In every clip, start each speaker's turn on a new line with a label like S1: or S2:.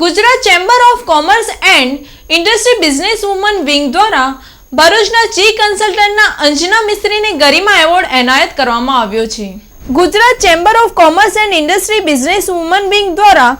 S1: Gujarat chamber of commerce and industry business woman wing દ્વારા ભરૂચના ચી કન્સલ્ટન્ટના અંજના મિસ્ત્રીને ગરિમા એવોર્ડ એનાયત કરવામાં આવ્યો છે Gujarat chamber of commerce and industry business woman wing દ્વારા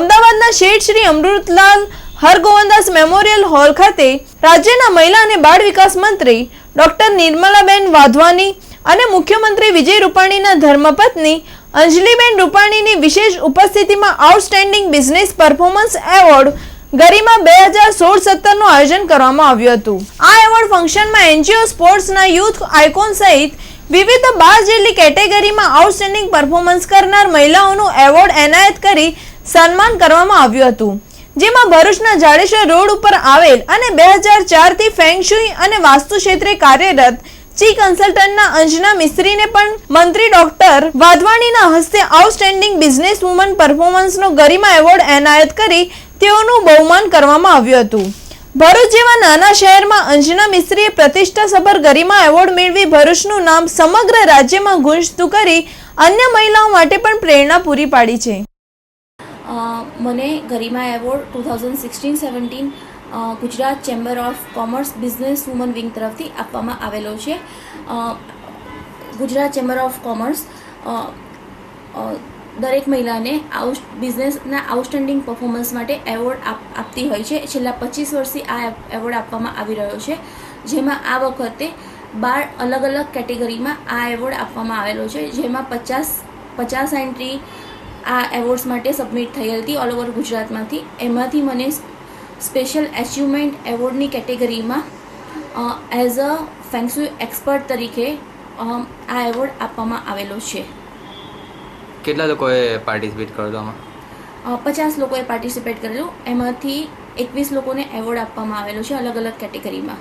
S1: અમદાવાદના શેઠ શ્રી અમૃતલાલ હરગોવનદાસ મેમોરિયલ હોલ ખાતે રાજ્યના મહિલા અને બાળ વિકાસ મંત્રી ડોક્ટર નિર્મલાબેન વાધવાની અને મુખ્યમંત્રી વિજય રૂપાણીના ધર્મપત્ની અંજલિબેન રૂપાણીની વિશેષ ઉપસ્થિતિમાં outstanding business performance award Garima બે હજાર સોળ સત્તરનું આયોજન કરવામાં આવ્યું હતું આ એવોર્ડ ફંક્શનમાં એનજીઓ સ્પોર્ટ્સના યુથ આઇકોન સહિત વિવિધ બાર જેટલી કેટેગરીમાં આઉટસ્ટેન્ડિંગ પરફોર્મન્સ કરનાર મહિલાઓનું એવોર્ડ એનાયત કરી સન્માન કરવામાં આવ્યું હતું જેમાં ભરૂચના જાડેશ્વર રોડ ઉપર આવેલ અને બે હજાર ચારથી ફેંગશુઈ અને વાસ્તુ ક્ષેત્રે કાર્યરત ચીફ કન્સલ્ટન્ટના અંજના મિસ્ત્રીને પણ મંત્રી ડોક્ટર વાધવાણીના હસ્તે આઉટસ્ટેન્ડિંગ બિઝનેસ વુમન પરફોર્મન્સનો ગરિમા એવોર્ડ એનાયત કરી તેઓનું બહુમાન કરવામાં આવ્યું હતું ભરૂચ જેવા નાના શહેરમાં અંજના મિસ્ત્રીએ પ્રતિષ્ઠાસભર ગરિમા એવોર્ડ મેળવી ભરૂચનું નામ સમગ્ર રાજ્યમાં ગુંજતું કરી અન્ય મહિલાઓ માટે પણ પ્રેરણા પૂરી પાડી છે
S2: મને Garima award two thousand sixteen seventeen Gujarat chamber of commerce business woman wing તરફથી આપવામાં આવેલો છે ગુજરાત ચેમ્બર ઓફ કોમર્સ દરેક મહિલાને આઉટ બિઝનેસના આઉટસ્ટેન્ડિંગ પરફોર્મન્સ માટે એવોર્ડ આપતી હોય છે છેલ્લા પચીસ વર્ષથી આ એવોર્ડ આપવામાં આવી રહ્યો છે જેમાં આ વખતે બાર અલગ અલગ કેટેગરીમાં આ એવોર્ડ આપવામાં આવેલો છે જેમાં પચાસ પચાસ એન્ટ્રી આ એવોર્ડ્સ માટે સબમિટ થયેલ હતી ઓલ ઓવર ગુજરાતમાંથી એમાંથી મને સ્પેશિયલ એચિવમેન્ટ એવોર્ડની કેટેગરીમાં એઝ અ ફેંગસુઈ એક્સપર્ટ તરીકે આ એવોર્ડ આપવામાં આવેલો છે
S3: કેટલા લોકોએ પાર્ટિસિપેટ કરેલો
S2: આમાં પચાસ લોકોએ પાર્ટિસિપેટ કરેલું એમાંથી એકવીસ લોકોને એવોર્ડ આપવામાં આવેલો છે અલગ અલગ કેટેગરીમાં